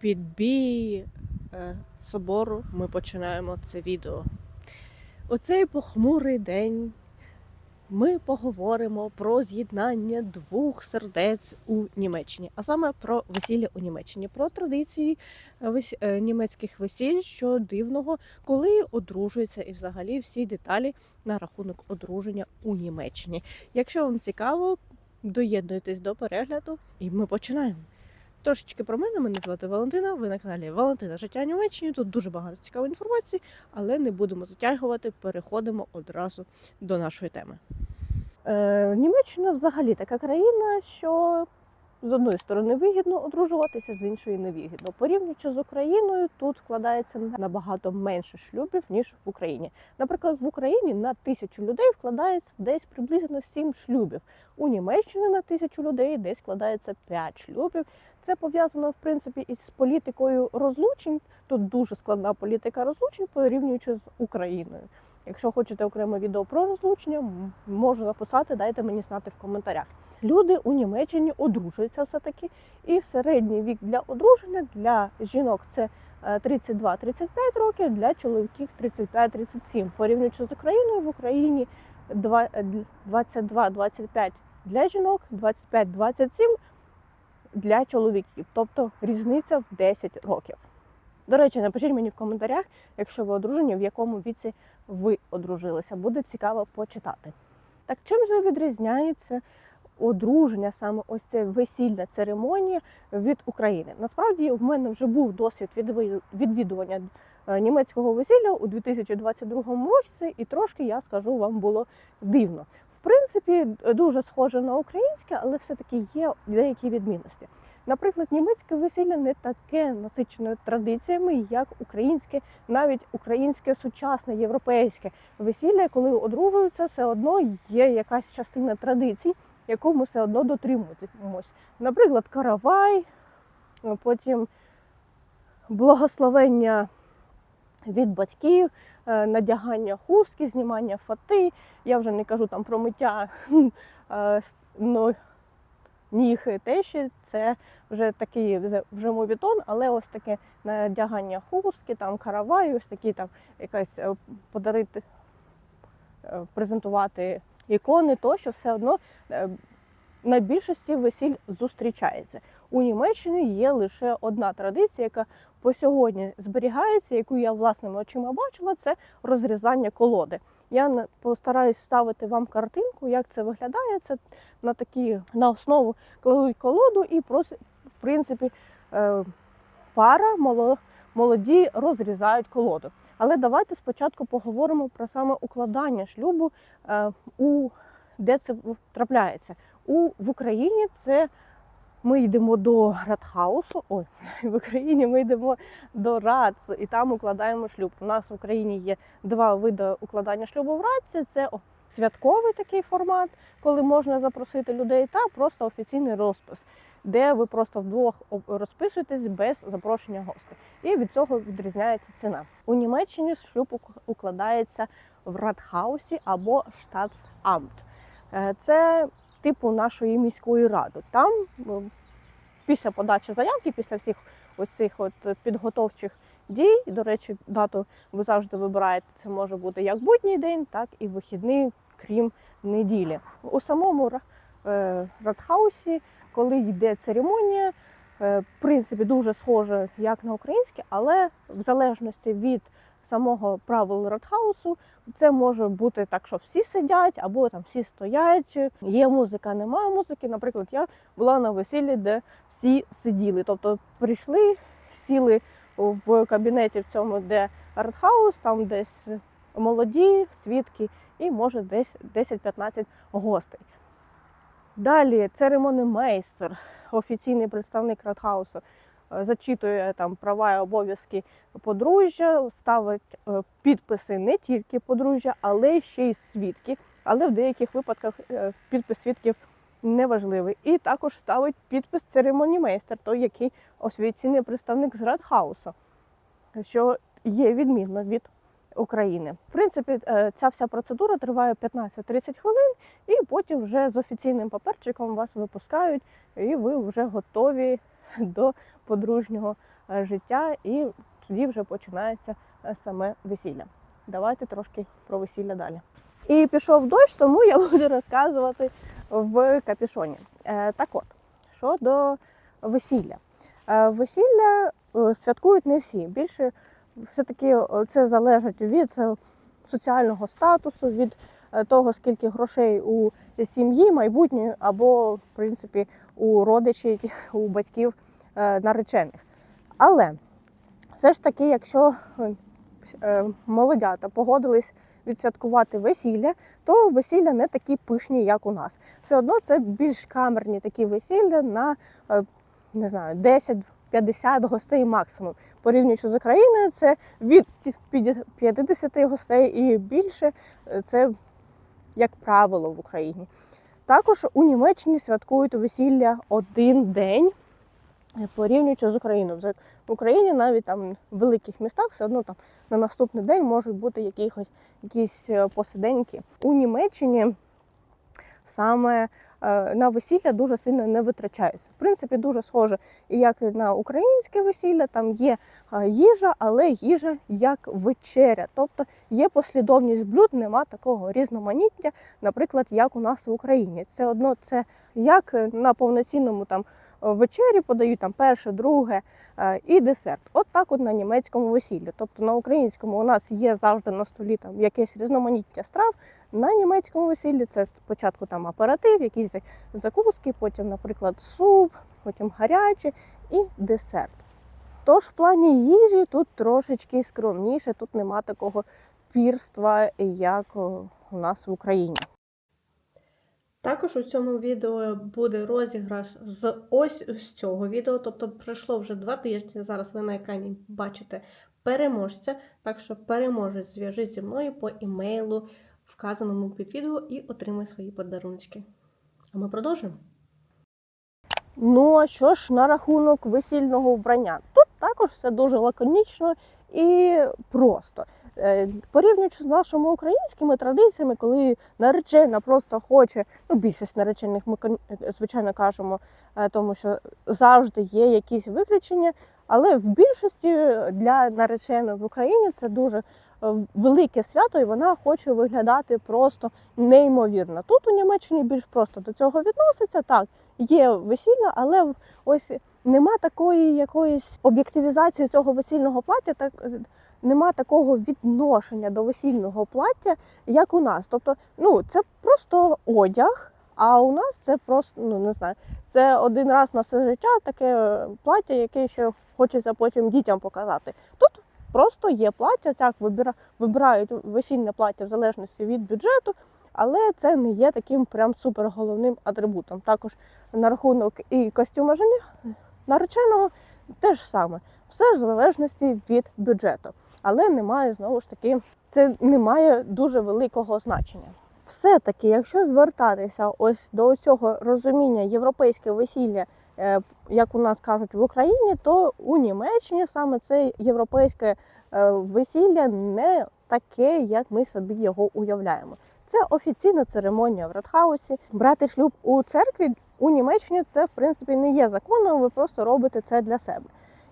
під бій е, собору ми починаємо це відео. У цей похмурий день ми поговоримо про з'єднання двох сердець у Німеччині, а саме про весілля у Німеччині, про традиції е, е, німецьких весіль, що дивного, коли одружуються, і взагалі всі деталі на рахунок одруження у Німеччині. Якщо вам цікаво, доєднуйтесь до перегляду, і ми починаємо. Трошечки про мене, мене звати Валентина. Ви на каналі Валентина Життя Німеччини. Тут дуже багато цікавої інформації, але не будемо затягувати. Переходимо одразу до нашої теми. Е, Німеччина взагалі така країна, що з одної сторони вигідно одружуватися, з іншої невигідно. Порівнюючи з Україною, тут вкладається набагато менше шлюбів ніж в Україні. Наприклад, в Україні на тисячу людей вкладається десь приблизно 7 шлюбів. У Німеччині на тисячу людей десь складається 5 шлюбів. Це пов'язано в принципі із політикою розлучень. Тут дуже складна політика розлучень, порівнюючи з Україною. Якщо хочете окреме відео про розлучення, можу написати, дайте мені знати в коментарях. Люди у Німеччині одружуються все-таки, і середній вік для одруження для жінок це е, 32-35 років, для чоловіків 35-37. Порівнюючи з Україною, в Україні е, 22-25 для жінок, 25-27 для чоловіків, тобто різниця в 10 років. До речі, напишіть мені в коментарях, якщо ви одружені, в якому віці ви одружилися. Буде цікаво почитати. Так чим же відрізняється одруження, саме ось це весільна церемонія від України? Насправді в мене вже був досвід відвідування е, німецького весілля у 2022 році, і трошки я скажу вам було дивно. В принципі, дуже схоже на українське, але все-таки є деякі відмінності. Наприклад, німецьке весілля не таке насичене традиціями, як українське, навіть українське сучасне європейське весілля, коли одружуються, все одно є якась частина традицій, яку ми все одно дотримуємось. Наприклад, каравай, потім благословення від батьків, е, надягання хустки, знімання фати. Я вже не кажу там про миття е, ну, ніг і тещі, це вже такий вже- мовітон, але ось таке надягання хустки, там каравай, ось такі там якась е, подарити, презентувати ікони, тощо все одно на більшості весіль зустрічається. У Німеччині є лише одна традиція, яка по сьогодні зберігається, яку я власними очима бачила, це розрізання колоди. Я постараюсь ставити вам картинку, як це виглядає. Це на такі на основу кладуть колоду і в принципі, е, пара молоді розрізають колоду. Але давайте спочатку поговоримо про саме укладання шлюбу, е, у де це трапляється. У в Україні це ми йдемо до Радхаусу. Ой, в Україні ми йдемо до Рацу і там укладаємо шлюб. У нас в Україні є два види укладання шлюбу в Раці. Це святковий такий формат, коли можна запросити людей, та просто офіційний розпис, де ви просто вдвох розписуєтесь без запрошення гостей. І від цього відрізняється ціна. У Німеччині шлюб укладається в Радхаусі або Штатсамт. Е, Це типу нашої міської ради. Там після подачі заявки, після всіх оцих от підготовчих дій, до речі, дату ви завжди вибираєте. Це може бути як будній день, так і вихідний, крім неділі. У самому е, Радхаусі, коли йде церемонія, е, в принципі, дуже схоже як на українське, але в залежності від самого правил Радхаусу це може бути так, що всі сидять або там всі стоять. Є музика, немає музики. Наприклад, я була на весіллі, де всі сиділи. Тобто прийшли, сіли в кабінеті в цьому, де артхаус, там десь молоді, свідки, і може десь 10-15 гостей. Далі церемонимейстер, офіційний представник Радхаусу, зачитує там права і обов'язки подружжя, ставить е, підписи не тільки подружжя, але ще й свідки. Але в деяких випадках е, підпис свідків неважливий. І також ставить підпис церемонімейстер, той, який офіційний представник з Радхауса, що є відмінно від України. В принципі, е, ця вся процедура триває 15-30 хвилин, і потім вже з офіційним паперчиком вас випускають, і ви вже готові до подружнього е, життя, і тоді вже починається е, саме весілля. Давайте трошки про весілля далі. І пішов дощ, тому я буду розказувати в капюшоні. Е, так от, щодо весілля. Весілля святкують не всі. Більше все-таки це залежить від соціального статусу, від того, скільки грошей у сім'ї майбутньої, або, в принципі, у родичів, у батьків е, наречених. Але все ж таки, якщо е, е, молодята погодились відсвяткувати весілля, то весілля не такі пишні, як у нас. Все одно це більш камерні такі весілля на е, не знаю, 10-50 гостей максимум. Порівнюючи з Україною, це від 50 гостей і більше. е, Це як правило в Україні. Також у Німеччині святкують весілля один день, е, порівнюючи з Україною. В Україні навіть там в великих містах все одно там на наступний день можуть бути якісь, е, посиденьки. У Німеччині саме на весілля дуже сильно не витрачаються. В принципі, дуже схоже як і на українське весілля, там є е, їжа, але їжа як вечеря. Тобто є послідовність блюд, нема такого різноманіття, наприклад, як у нас в Україні. Це одно це як на повноцінному там вечері подають там перше, друге е, і десерт. От так от на німецькому весіллі. Тобто на українському у нас є завжди на столі там якесь різноманіття страв. На німецькому весіллі це спочатку там аператив, якісь закуски, потім, наприклад, суп, потім гаряче і десерт. Тож в плані їжі тут трошечки скромніше, тут нема такого пірства, як у нас в Україні. Також у цьому відео буде розіграш з ось з цього відео. Тобто пройшло вже два тижні. Зараз ви на екрані бачите переможця. Так що переможець зв'яжись зі мною по імейлу, вказаному під відео, і отримай свої подарунки. А ми продовжуємо. Ну, а що ж на рахунок весільного вбрання? Тут також все дуже лаконічно і просто. Е, Порівнюючи з нашими українськими традиціями, коли наречена просто хоче, ну більшість наречених ми е, звичайно кажемо, е, тому що завжди є якісь виключення. Але в більшості для нареченої в Україні це дуже велике свято, і вона хоче виглядати просто неймовірно. Тут у Німеччині більш просто до цього відноситься. Так, є весілля, але ось нема такої якоїсь об'єктивізації цього весільного плаття, так нема такого відношення до весільного плаття, як у нас. Тобто, ну це просто одяг. А у нас це просто ну не знаю. Це один раз на все життя таке плаття, яке ще хочеться потім дітям показати. Тут просто є плаття, так вибира, вибирають весільне плаття в залежності від бюджету, але це не є таким прям супер головним атрибутом. Також на рахунок і костюма жені нареченого теж саме. Все ж в залежності від бюджету. Але немає знову ж таки, це не має дуже великого значення. Все-таки, якщо звертатися ось до цього розуміння європейське весілля, як у нас кажуть в Україні, то у Німеччині саме це європейське е, весілля не таке, як ми собі його уявляємо. Це офіційна церемонія в Радхаусі. Брати шлюб у церкві у Німеччині це в принципі не є законом. Ви просто робите це для себе.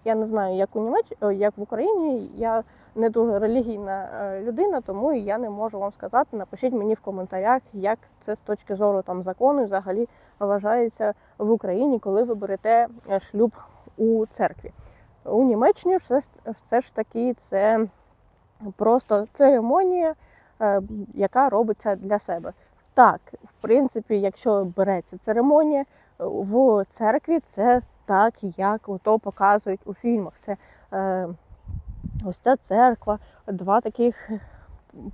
Я не знаю, як у Німеч... як в Україні. Я не дуже релігійна е, людина, тому я не можу вам сказати. Напишіть мені в коментарях, як це з точки зору там закону взагалі вважається в Україні, коли ви берете е, шлюб у церкві. У Німеччині все, все ж таки це просто церемонія, е, яка робиться для себе. Так, в принципі, якщо береться церемонія в церкві, це так, як то показують у фільмах. Це е, ось ця церква, два таких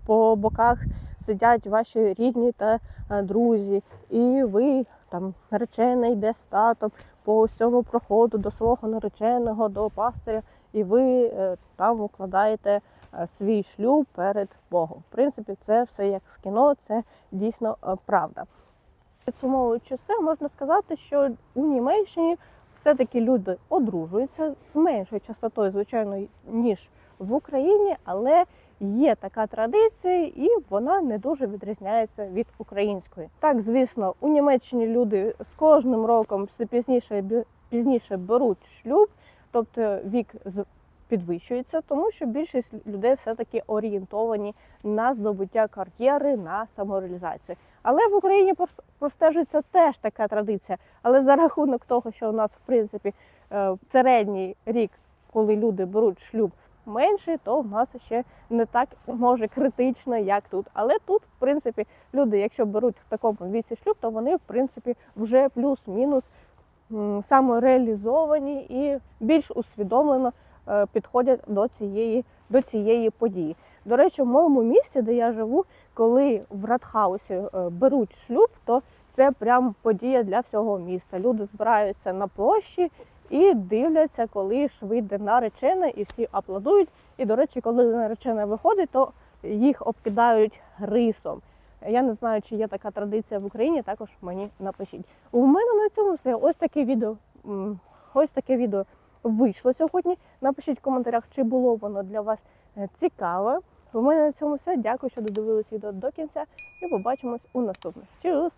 по боках сидять ваші рідні та е, друзі, і ви там наречена йде з татом по ось цьому проходу до свого нареченого, до пастиря, і ви е, там укладаєте е, свій шлюб перед Богом. В принципі, це все як в кіно, це дійсно е, правда. Підсумовуючи все, можна сказати, що у Німеччині все-таки люди одружуються з меншою частотою, звичайно, ніж в Україні, але є така традиція, і вона не дуже відрізняється від української. Так, звісно, у Німеччині люди з кожним роком все пізніше пізніше беруть шлюб, тобто вік з- підвищується, тому що більшість людей все-таки орієнтовані на здобуття кар'єри, на самореалізацію. Але в Україні простежується теж така традиція. Але за рахунок того, що у нас в принципі е, середній рік, коли люди беруть шлюб менший, то в нас ще не так може критично, як тут. Але тут, в принципі, люди, якщо беруть в такому віці шлюб, то вони в принципі вже плюс-мінус самореалізовані і більш усвідомлено е, підходять до цієї, до цієї події. До речі, в моєму місті, де я живу, коли в Радхаусі е, беруть шлюб, то це прям подія для всього міста. Люди збираються на площі і дивляться, коли ж вийде наречена, і всі аплодують. І, до речі, коли наречена виходить, то їх обкидають рисом. Я не знаю, чи є така традиція в Україні, також мені напишіть. У мене на цьому все. Ось таке відео. Ось таке відео вийшло сьогодні. Напишіть в коментарях, чи було воно для вас е, цікаве. У мене на цьому все. Дякую, що додивились відео до кінця. І побачимось у наступних. Чус!